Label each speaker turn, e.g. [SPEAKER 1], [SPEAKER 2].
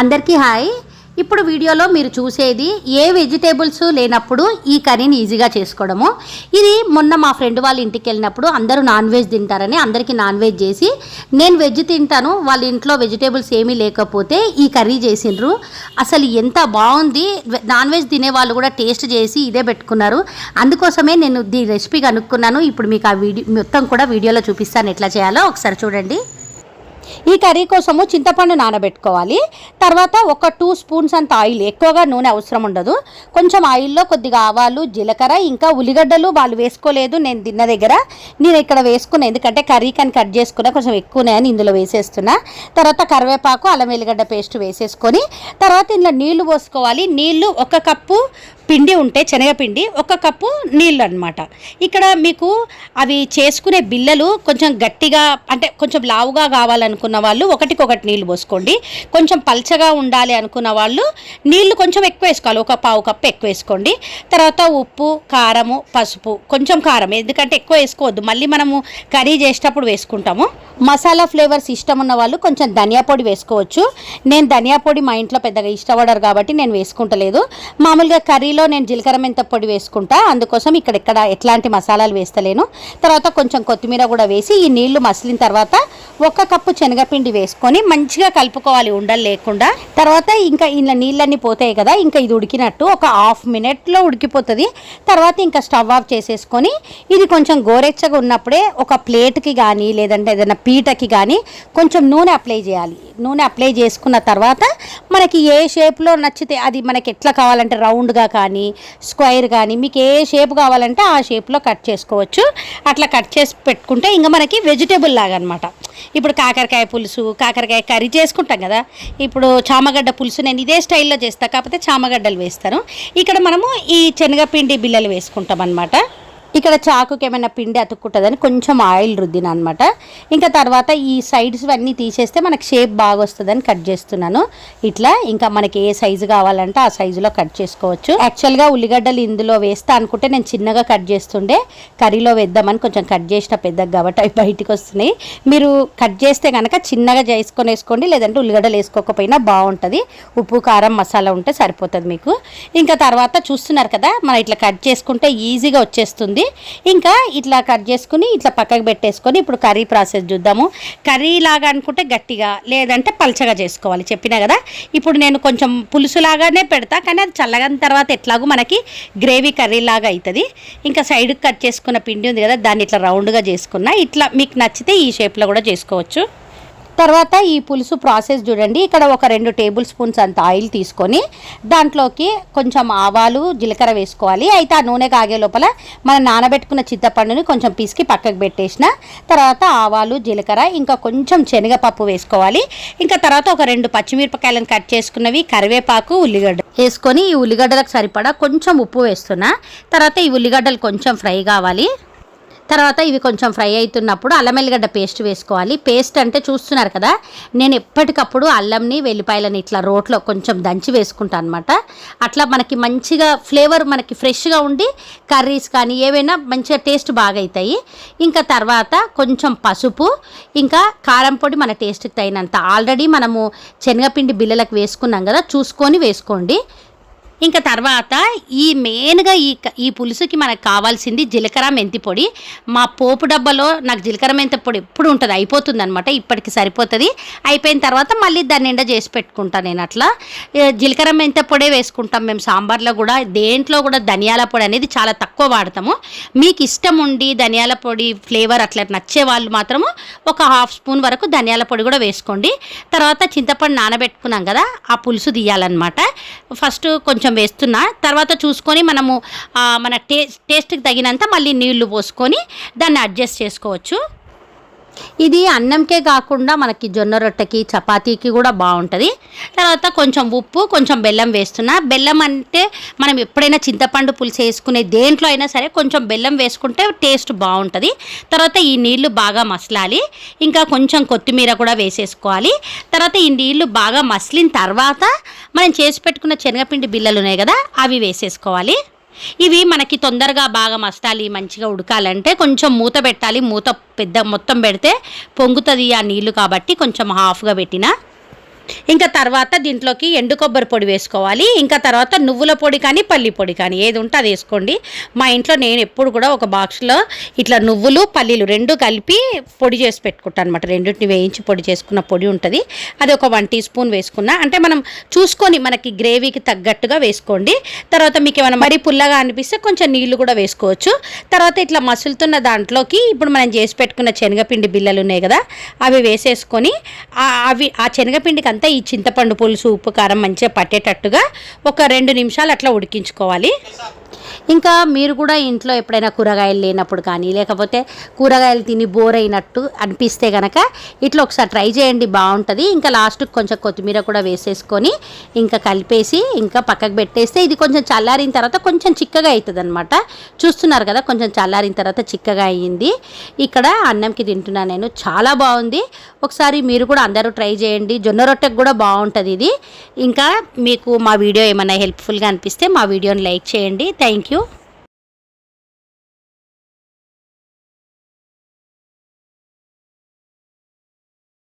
[SPEAKER 1] అందరికీ హాయ్. ఇప్పుడు వీడియోలో మీరు చూసేది ఏ వెజిటేబుల్స్ లేనప్పుడు ఈ కర్రీని ఈజీగా చేసుకోవడము. ఇది మొన్న మా ఫ్రెండ్ వాళ్ళ ఇంటికి వెళ్ళినప్పుడు అందరూ నాన్ వెజ్ తింటారని అందరికీ నాన్ వెజ్ చేసి నేను వెజ్ తింటాను వాళ్ళ ఇంట్లో వెజిటేబుల్స్ ఏమీ లేకపోతే ఈ కర్రీ చేసిండ్రు. అసలు ఎంత బాగుంది. నాన్ వెజ్ తినే వాళ్ళు కూడా టేస్ట్ చేసి ఇదే పెట్టుకున్నారు. అందుకోసమే నేను దీ రెసిపీ కనుక్కున్నాను. ఇప్పుడు మీకు ఆ వీడియో మొత్తం కూడా వీడియోలో చూపిస్తాను. ఎట్లా చేయాలో ఒకసారి చూడండి. ఈ కర్రీ కోసము చింతపండు నానబెట్టుకోవాలి. తర్వాత ఒక టూ స్పూన్స్ అంత ఆయిల్ ఎక్కువగా నూనె అవసరం ఉండదు. కొంచెం ఆయిల్లో కొద్దిగా ఆవాలు జీలకర్ర ఇంకా ఉల్లిగడ్డలు వాళ్ళు వేసుకోలేదు నేను తిన్న దగ్గర. నేను ఇక్కడ వేసుకున్నా ఎందుకంటే కర్రీ కానీ కట్ చేసుకున్నా కొంచెం ఎక్కువనే అని ఇందులో వేసేస్తున్నా. తర్వాత కరివేపాకు అల్లం వెల్లిగడ్డ పేస్ట్ వేసేసుకొని తర్వాత ఇందులో నీళ్ళు పోసుకోవాలి. నీళ్ళు ఒక కప్పు పిండి ఉంటే శనగపిండి ఒక కప్పు నీళ్ళు అనమాట ఇక్కడ మీకు అవి చేసుకునే బిల్లలు కొంచెం గట్టిగా అంటే కొంచెం లావుగా కావాలనుకున్న వాళ్ళు ఒకటికొకటి నీళ్ళు పోసుకోండి. కొంచెం పల్చగా ఉండాలి అనుకున్న వాళ్ళు నీళ్ళు కొంచెం ఎక్కువ వేసుకోవాలి. ఒక పావు కప్పు ఎక్కువ వేసుకోండి. తర్వాత ఉప్పు కారము పసుపు కొంచెం కారం. ఎందుకంటే ఎక్కువ వేసుకోవద్దు. మళ్ళీ మనము కర్రీ చేసేటప్పుడు వేసుకుంటాము. మసాలా ఫ్లేవర్స్ ఇష్టం ఉన్న వాళ్ళు కొంచెం ధనియా పొడి వేసుకోవచ్చు. నేను ధనియా పొడి మా ఇంట్లో పెద్దగా ఇష్టపడరు కాబట్టి నేను వేసుకుంటలేదు. మామూలుగా కర్రీ కర్రీలో నేను జీలకర్ర మెంత పొడి వేసుకుంటా. అందుకోసం ఇక్కడ ఇక్కడ ఎట్లాంటి మసాలాలు వేస్తలేను. తర్వాత కొంచెం కొత్తిమీర కూడా వేసి ఈ నీళ్ళు మసిలిన తర్వాత ఒక కప్పు శనగపిండి వేసుకొని మంచిగా కలుపుకోవాలి ఉండలు లేకుండా. తర్వాత ఇంకా ఇలా నీళ్ళన్నీ పోతాయి కదా ఇంకా ఇది ఉడికినట్టు ఒక హాఫ్ మినిట్లో ఉడికిపోతుంది. తర్వాత ఇంకా స్టవ్ ఆఫ్ చేసేసుకొని ఇది కొంచెం గోరెచ్చగా ఉన్నప్పుడే ఒక ప్లేట్కి కానీ లేదంటే ఏదైనా పీటకి కానీ కొంచెం నూనె అప్లై చేయాలి. నూనె అప్లై చేసుకున్న తర్వాత మనకి ఏ షేప్లో నచ్చితే అది మనకి ఎట్లా కావాలంటే రౌండ్గా కానీ కానీ స్క్వైర్ కానీ మీకు ఏ షేప్ కావాలంటే ఆ షేప్లో కట్ చేసుకోవచ్చు. అట్లా కట్ చేసి పెట్టుకుంటే ఇంకా మనకి వెజిటేబుల్ లాగా అనమాట ఇప్పుడు కాకరకాయ పులుసు కాకరకాయ కర్రీ చేసుకుంటాం కదా. ఇప్పుడు చామగడ్డ పులుసు నేను ఇదే స్టైల్లో చేస్తాను కాకపోతే చామగడ్డలు వేస్తాను. ఇక్కడ మనము ఈ శనగపిండి బిళ్ళలు వేసుకుంటాం అనమాట ఇక్కడ చాకుకి ఏమైనా పిండి అతుక్కుంటుందని కొంచెం ఆయిల్ రుద్దిన అనమాట ఇంకా తర్వాత ఈ సైడ్స్ అన్నీ తీసేస్తే మనకి షేప్ బాగా వస్తుందని కట్ చేస్తున్నాను. ఇట్లా ఇంకా మనకి ఏ సైజు కావాలంటే ఆ సైజులో కట్ చేసుకోవచ్చు. యాక్చువల్గా ఉల్లిగడ్డలు ఇందులో వేస్తా అనుకుంటే నేను చిన్నగా కట్ చేస్తుండే. కర్రీలో వేద్దామని కొంచెం కట్ చేసిన పెద్దగా కాబట్టి అవి బయటికి వస్తున్నాయి. మీరు కట్ చేస్తే కనుక చిన్నగా చేసుకొని వేసుకోండి. లేదంటే ఉల్లిగడ్డలు వేసుకోకపోయినా బాగుంటుంది. ఉప్పు కారం మసాలా ఉంటే సరిపోతుంది మీకు. ఇంకా తర్వాత చూస్తున్నారు కదా మనం ఇట్లా కట్ చేసుకుంటే ఈజీగా వచ్చేస్తుంది. ఇంకా ఇట్లా కట్ చేసుకుని ఇట్లా పక్కకు పెట్టేసుకొని ఇప్పుడు కర్రీ ప్రాసెస్ చూద్దాము. కర్రీ లాగా అనుకుంటే గట్టిగా లేదంటే పల్చగా చేసుకోవాలి. చెప్పినా కదా? ఇప్పుడు నేను కొంచెం పులుసు లాగానే పెడతా కానీ అది చల్లగిన తర్వాత ఎట్లాగో మనకి గ్రేవీ కర్రీ లాగా అవుతుంది ఇంకా సైడ్కి కట్ చేసుకున్న పిండి ఉంది కదా దాన్ని ఇట్లా రౌండ్గా చేసుకున్నా. ఇట్లా మీకు నచ్చితే ఈ షేప్లో కూడా చేసుకోవచ్చు. తర్వాత ఈ పులుసు ప్రాసెస్ చూడండి. ఇక్కడ ఒక రెండు టేబుల్ స్పూన్స్ అంత ఆయిల్ తీసుకొని దాంట్లోకి కొంచెం ఆవాలు జీలకర్ర వేసుకోవాలి. అయితే ఆ నూనె కాగే లోపల మనం నానబెట్టుకున్న చింతపండుని కొంచెం పిసికి పక్కకు పెట్టేసిన తర్వాత ఆవాలు జీలకర్ర ఇంకా కొంచెం శనగపప్పు వేసుకోవాలి. ఇంకా తర్వాత ఒక రెండు పచ్చిమిరపకాయలను కట్ చేసుకున్నవి కరివేపాకు ఉల్లిగడ్డ వేసుకొని ఈ ఉల్లిగడ్డలకు సరిపడా కొంచెం ఉప్పు వేస్తున్నా. తర్వాత ఈ ఉల్లిగడ్డలు కొంచెం ఫ్రై కావాలి. తర్వాత ఇవి కొంచెం ఫ్రై అవుతున్నప్పుడు అల్లం ఎల్లిగడ్డ పేస్ట్ వేసుకోవాలి. పేస్ట్ అంటే చూస్తున్నారు కదా నేను ఎప్పటికప్పుడు అల్లంని వెల్లిపాయలని ఇట్లా రోట్లో కొంచెం దంచి వేసుకుంటాను అనమాట అట్లా మనకి మంచిగా ఫ్లేవర్ మనకి ఫ్రెష్గా ఉండి కర్రీస్ కానీ ఏవైనా మంచిగా టేస్ట్ బాగా అవుతాయి ఇంకా తర్వాత కొంచెం పసుపు ఇంకా కారం పొడి మన టేస్ట్కి తగినంత. ఆల్రెడీ మనము శనగపిండి బిల్లలకు వేసుకున్నాం కదా చూసుకొని వేసుకోండి. ఇంకా తర్వాత ఈ మెయిన్గా ఈ ఈ పులుసుకి మనకు కావాల్సింది జీలకర్ర మెంతి పొడి. మా పోపు డబ్బాలో నాకు జీలకర్ర మెంతి పొడి ఎప్పుడు ఉంటుంది అయిపోతుంది అనమాట ఇప్పటికి సరిపోతుంది. అయిపోయిన తర్వాత మళ్ళీ దాన్ని నిండా చేసి పెట్టుకుంటాను నేను అట్లా. జీలకర్ర మెంతి పొడే వేసుకుంటాం మేము సాంబార్లో కూడా. దేంట్లో కూడా ధనియాల పొడి అనేది చాలా తక్కువ వాడతాము. మీకు ఇష్టం ఉండి ధనియాల పొడి ఫ్లేవర్ అట్లా నచ్చే వాళ్ళు మాత్రము ఒక హాఫ్ స్పూన్ వరకు ధనియాల పొడి కూడా వేసుకోండి. తర్వాత చింతపండు నానబెట్టుకున్నాం కదా ఆ పులుసు తీయాలన్నమాట. ఫస్ట్ కొంచెం వేస్తున్నా తర్వాత చూసుకొని మనము మన టే టేస్ట్కి తగినంత మళ్ళీ నీళ్ళు పోసుకొని దాన్ని అడ్జస్ట్ చేసుకోవచ్చు. ఇది అన్నంకే కాకుండా మనకి జొన్న రొట్టెకి చపాతీకి కూడా బాగుంటుంది. తర్వాత కొంచెం ఉప్పు కొంచెం బెల్లం వేస్తున్నా. బెల్లం అంటే మనం ఎప్పుడైనా చింతపండు పులుసు వేసుకునే దేంట్లో అయినా సరే కొంచెం బెల్లం వేసుకుంటే టేస్ట్ బాగుంటుంది. తర్వాత ఈ నీళ్ళు బాగా మసలాలి. ఇంకా కొంచెం కొత్తిమీర కూడా వేసేసుకోవాలి. తర్వాత ఈ నీళ్ళు బాగా మసిలిన తర్వాత మనం చేసి పెట్టుకున్న శనగపిండి బిల్లలు ఉన్నాయి కదా అవి వేసేసుకోవాలి. ఇవి మనకి తొందరగా బాగా మస్తాలి మంచిగా ఉడకాలంటే కొంచెం మూత పెట్టాలి. మూత పెద్ద మొత్తం పెడితే పొంగుతుంది ఆ నీళ్ళు కాబట్టి కొంచెం హాఫ్గా పెట్టిన. ఇంకా తర్వాత దీంట్లోకి ఎండు కొబ్బరి పొడి వేసుకోవాలి. ఇంకా తర్వాత నువ్వుల పొడి కానీ పల్లి పొడి కానీ ఏది ఉంటే అది వేసుకోండి. మా ఇంట్లో నేను ఎప్పుడు కూడా ఒక బాక్స్లో ఇట్లా నువ్వులు పల్లీలు రెండు కలిపి పొడి చేసి పెట్టుకుంటాను అనమాట రెండింటిని వేయించి పొడి చేసుకున్న పొడి ఉంటుంది. అది ఒక వన్ టీ స్పూన్ వేసుకున్నా. అంటే మనం చూసుకొని మనకి గ్రేవీకి తగ్గట్టుగా వేసుకోండి. తర్వాత మీకు ఏమైనా మరీ పుల్లగా అనిపిస్తే కొంచెం నీళ్ళు కూడా వేసుకోవచ్చు. తర్వాత ఇట్లా మసులుతున్న దాంట్లోకి ఇప్పుడు మనం చేసి పెట్టుకున్న శనగపిండి బిల్లలు ఉన్నాయి కదా అవి వేసేసుకొని అవి ఆ శనగపిండికి అంతా ఈ చింతపండు పులుసు ఉప్పు కారం మంచిగా పట్టేటట్టుగా ఒక రెండు నిమిషాలు అట్లా ఉడికించుకోవాలి. ఇంకా మీరు కూడా ఇంట్లో ఎప్పుడైనా కూరగాయలు లేనప్పుడు కానీ లేకపోతే కూరగాయలు తిని బోర్ అయినట్టు అనిపిస్తే కనుక ఇట్లా ఒకసారి ట్రై చేయండి బాగుంటుంది. ఇంకా లాస్ట్కి కొంచెం కొత్తిమీర కూడా వేసేసుకొని ఇంకా కలిపేసి ఇంకా పక్కకు పెట్టేస్తే ఇది కొంచెం చల్లారిన తర్వాత కొంచెం చిక్కగా అవుతుంది అనమాట చూస్తున్నారు కదా కొంచెం చల్లారిన తర్వాత చిక్కగా అయ్యింది. ఇక్కడ అన్నంకి తింటున్నాను నేను చాలా బాగుంది. ఒకసారి మీరు కూడా అందరూ ట్రై చేయండి. జొన్న రొట్టెకి కూడా బాగుంటుంది ఇది. ఇంకా మీకు మా వీడియో ఏమైనా హెల్ప్ఫుల్గా అనిపిస్తే మా వీడియోని లైక్ చేయండి. Thank you.